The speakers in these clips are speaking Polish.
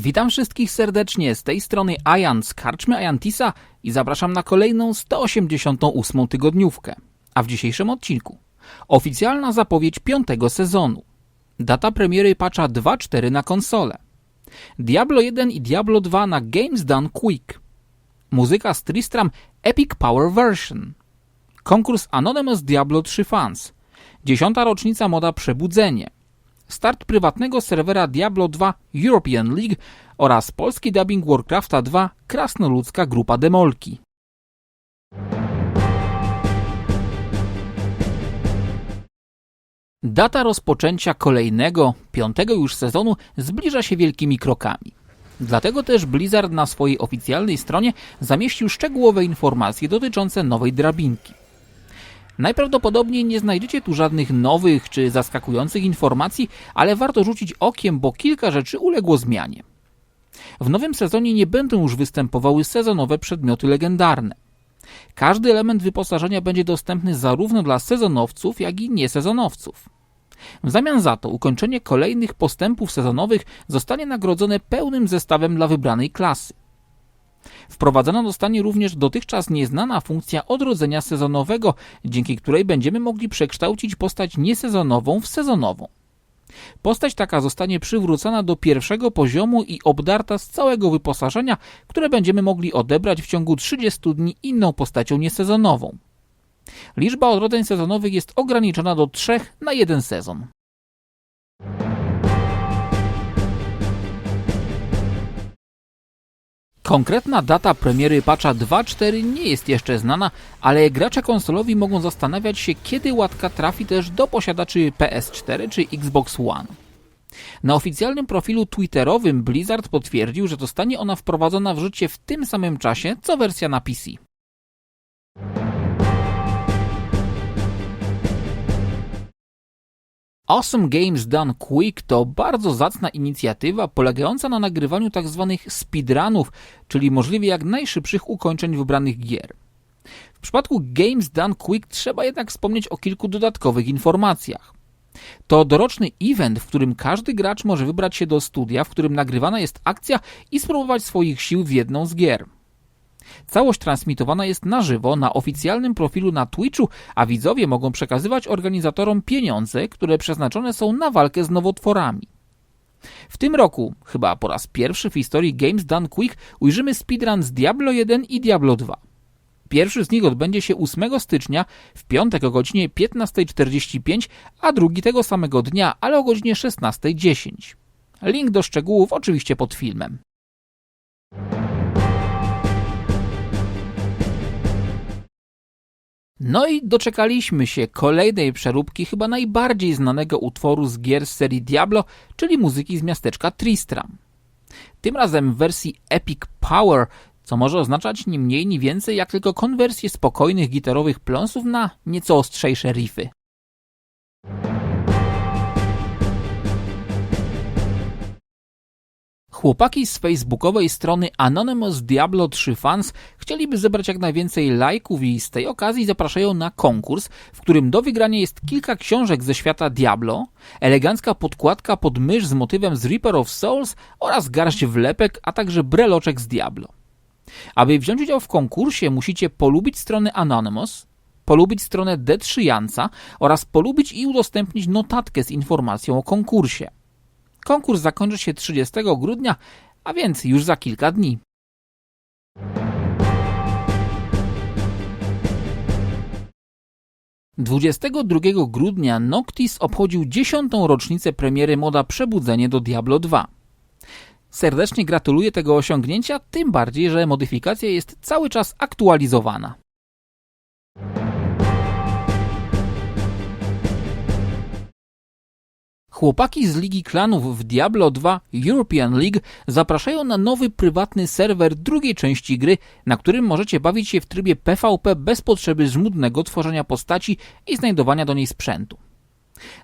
Witam wszystkich serdecznie, z tej strony Ajan z Karczmy Ajantisa i zapraszam na kolejną 188 tygodniówkę. A w dzisiejszym odcinku oficjalna zapowiedź piątego sezonu, data premiery patcha 2.4 na konsolę, Diablo 1 i Diablo 2 na Games Done Quick, muzyka z Tristram Epic Power Version, konkurs Anonymous Diablo 3 Fans, dziesiąta rocznica moda Przebudzenie, start prywatnego serwera Diablo 2 European League oraz polski dubbing Warcrafta 2 Krasnoludzka Grupa Demolki. Data rozpoczęcia kolejnego, piątego już sezonu zbliża się wielkimi krokami. Dlatego też Blizzard na swojej oficjalnej stronie zamieścił szczegółowe informacje dotyczące nowej drabinki. Najprawdopodobniej nie znajdziecie tu żadnych nowych czy zaskakujących informacji, ale warto rzucić okiem, bo kilka rzeczy uległo zmianie. W nowym sezonie nie będą już występowały sezonowe przedmioty legendarne. Każdy element wyposażenia będzie dostępny zarówno dla sezonowców, jak i niesezonowców. W zamian za to ukończenie kolejnych postępów sezonowych zostanie nagrodzone pełnym zestawem dla wybranej klasy. Wprowadzona zostanie również dotychczas nieznana funkcja odrodzenia sezonowego, dzięki której będziemy mogli przekształcić postać niesezonową w sezonową. Postać taka zostanie przywrócona do pierwszego poziomu i obdarta z całego wyposażenia, które będziemy mogli odebrać w ciągu 30 dni inną postacią niesezonową. Liczba odrodzeń sezonowych jest ograniczona do 3 na jeden sezon. Konkretna data premiery patcha 2.4 nie jest jeszcze znana, ale gracze konsolowi mogą zastanawiać się, kiedy łatka trafi też do posiadaczy PS4 czy Xbox One. Na oficjalnym profilu twitterowym Blizzard potwierdził, że zostanie ona wprowadzona w życie w tym samym czasie co wersja na PC. Awesome Games Done Quick to bardzo zacna inicjatywa polegająca na nagrywaniu tzw. Tak speedrunów, czyli możliwie jak najszybszych ukończeń wybranych gier. W przypadku Games Done Quick trzeba jednak wspomnieć o kilku dodatkowych informacjach. To doroczny event, w którym każdy gracz może wybrać się do studia, w którym nagrywana jest akcja i spróbować swoich sił w jedną z gier. Całość transmitowana jest na żywo na oficjalnym profilu na Twitchu, a widzowie mogą przekazywać organizatorom pieniądze, które przeznaczone są na walkę z nowotworami. W tym roku, chyba po raz pierwszy w historii Games Done Quick, ujrzymy speedrun z Diablo 1 i Diablo 2. Pierwszy z nich odbędzie się 8 stycznia w piątek o godzinie 15.45, a drugi tego samego dnia, ale o godzinie 16.10. Link do szczegółów oczywiście pod filmem. No i doczekaliśmy się kolejnej przeróbki chyba najbardziej znanego utworu z gier serii Diablo, czyli muzyki z miasteczka Tristram. Tym razem w wersji Epic Power, co może oznaczać ni mniej ni więcej jak tylko konwersję spokojnych gitarowych pląsów na nieco ostrzejsze riffy. Chłopaki z facebookowej strony Anonymous Diablo 3 Fans chcieliby zebrać jak najwięcej lajków i z tej okazji zapraszają na konkurs, w którym do wygrania jest kilka książek ze świata Diablo, elegancka podkładka pod mysz z motywem z Reaper of Souls oraz garść wlepek, a także breloczek z Diablo. Aby wziąć udział w konkursie musicie polubić stronę Anonymous, polubić stronę D3 Janca oraz polubić i udostępnić notatkę z informacją o konkursie. Konkurs zakończy się 30 grudnia, a więc już za kilka dni. Dwudziestego drugiego grudnia Noctis obchodził dziesiątą rocznicę premiery moda Przebudzenie do Diablo 2. Serdecznie gratuluję tego osiągnięcia, tym bardziej, że modyfikacja jest cały czas aktualizowana. Chłopaki z Ligi Klanów w Diablo 2 European League zapraszają na nowy prywatny serwer drugiej części gry, na którym możecie bawić się w trybie PvP bez potrzeby żmudnego tworzenia postaci i znajdowania do niej sprzętu.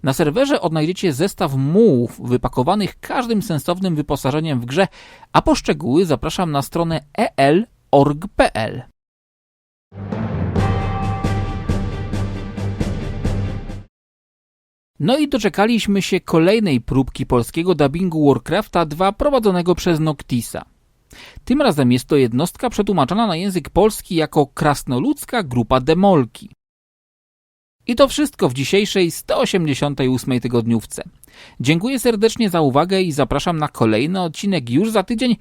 Na serwerze odnajdziecie zestaw mułów wypakowanych każdym sensownym wyposażeniem w grze, a po szczegóły zapraszam na stronę el.org.pl. No i doczekaliśmy się kolejnej próbki polskiego dubbingu Warcrafta 2 prowadzonego przez Noctisa. Tym razem jest to jednostka przetłumaczona na język polski jako krasnoludzka grupa demolki. I to wszystko w dzisiejszej 188 tygodniówce. Dziękuję serdecznie za uwagę i zapraszam na kolejny odcinek już za tydzień.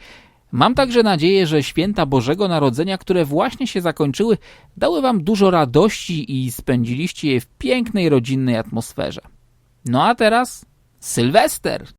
Mam także nadzieję, że święta Bożego Narodzenia, które właśnie się zakończyły, dały Wam dużo radości i spędziliście je w pięknej rodzinnej atmosferze. No a teraz Sylwester!